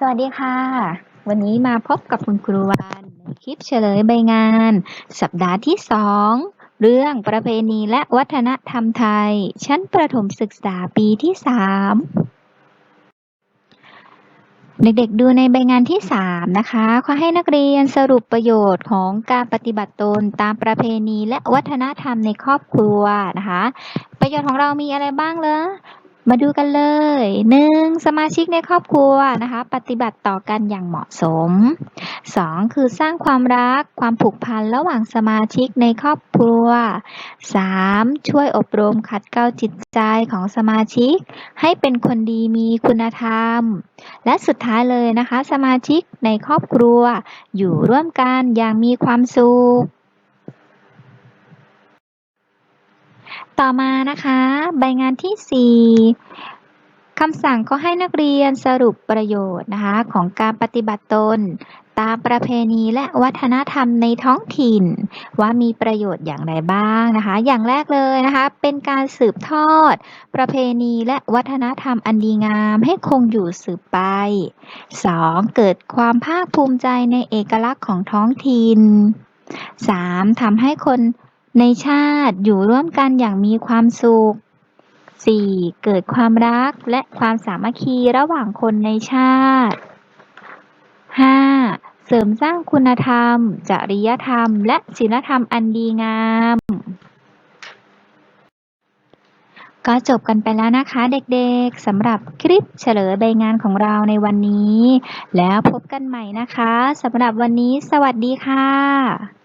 สวัสดีค่ะ วันนี้มาพบกับคุณครูวานในคลิปเฉลยใบงาน สัปดาห์ที่สองเรื่องประเพณีและวัฒนธรรมไทย ชั้นประถมศึกษาปีที่สามเด็กๆดูในใบงานที่สามนะคะขอให้นักเรียนสรุปประโยชน์ของการปฏิบัติตนตามประเพณีและวัฒนธรรมในครอบครัวนะคะ ประโยชน์ของเรามีอะไรบ้างเลย มาดูกันเลยหนึ่งสมาชิกในครอบครัวนะคะ ปฏิบัติต่อกันอย่างเหมาะสมสองคือสร้างความรักความผูกพันระหว่างสมาชิกในครอบครัวสามช่วยอบรมขัดเกลาจิตใจของสมาชิก ให้เป็นคนดีมีคุณธรรม และสุดท้ายเลยนะคะ สมาชิกในครอบครัว อยู่ร่วมกันอย่างมีความสุข ต่อมานะคะ ใบงานที่ 4 คำสั่งก็ให้นักเรียนสรุปประโยชน์นะคะของการปฏิบัติตน ตามประเพณีและวัฒนธรรมในท้องถิ่น ว่ามีประโยชน์อย่างไรบ้างนะคะ อย่างแรกเลยนะคะ เป็นการสืบทอด ประเพณีและวัฒนธรรมอันดีงามให้คงอยู่สืบไป 2. เกิดความภาคภูมิใจในเอกลักษณ์ของท้องถิ่น 3. ทำให้คน ในชาติอยู่ร่วมกันอย่างมีความสุข 4. เกิดความรักและความสามัคคีระหว่างคนในชาติ 5. เสริมสร้างคุณธรรม จริยธรรม และศีลธรรมอันดีงาม ก็จบกันไปแล้วนะคะเด็กๆสำหรับคลิปเฉลยใบงานของเราในวันนี้ แล้วพบกันใหม่นะคะสำหรับวันนี้ สวัสดีค่ะ